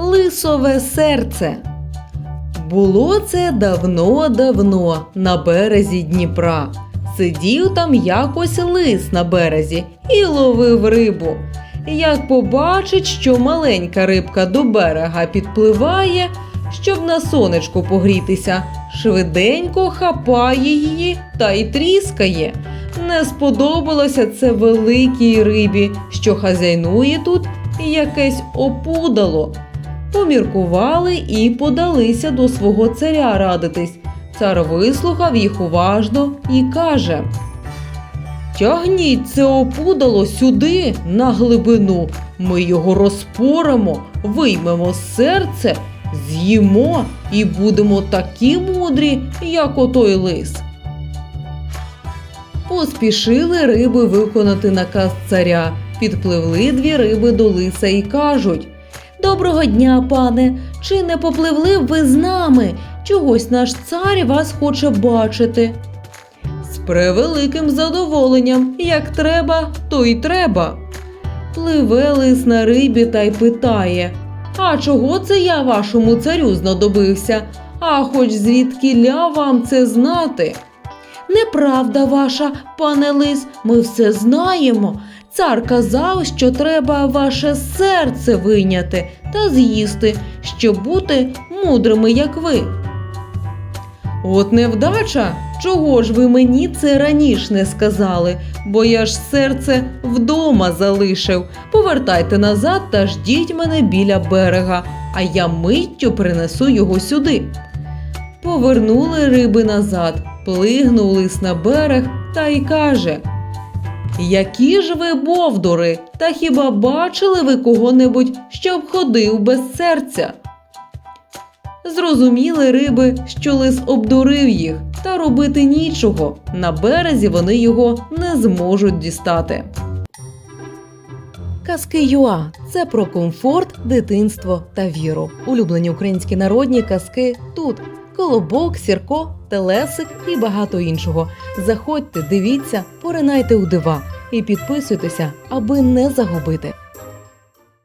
Лисове серце. Було це давно-давно на березі Дніпра. Сидів там якось лис на березі і ловив рибу. Як побачить, що маленька рибка до берега підпливає, щоб на сонечку погрітися, швиденько хапає її та й тріскає. Не сподобалося це великій рибі, що хазяйнує тут якесь опудало. Поміркували і подалися до свого царя радитись. Цар вислухав їх уважно і каже: Тягніть це опудало сюди, на глибину. Ми його розпоримо, виймемо серце, з'їмо і будемо такі мудрі, як отой лис. Поспішили риби виконати наказ царя. Підпливли дві риби до лиса і кажуть: Доброго дня, пане! Чи не попливли ви з нами? Чогось наш цар вас хоче бачити. З превеликим задоволенням, як треба, то й треба. Пливе лис на рибі та й питає: А чого це я вашому царю знадобився? А хоч звідкіля вам це знати? Неправда ваша, пане лис, ми все знаємо. Цар казав, що треба ваше серце вийняти та з'їсти, щоб бути мудрими, як ви. От невдача. Чого ж ви мені це раніше не сказали, бо я ж серце вдома залишив. Повертайте назад та ждіть мене біля берега, а я миттю принесу його сюди. Повернули риби назад, плигнув лис на берег та й каже: Які ж ви бовдури, та хіба бачили ви кого-небудь, щоб ходив без серця? Зрозуміли риби, що лис обдурив їх, та робити нічого. На березі вони його не зможуть дістати. Казки Юа це про комфорт, дитинство та віру. Улюблені українські народні казки тут. Колобок, сірко, телесик і багато іншого. Заходьте, дивіться, поринайте у дива і підписуйтеся, аби не загубити.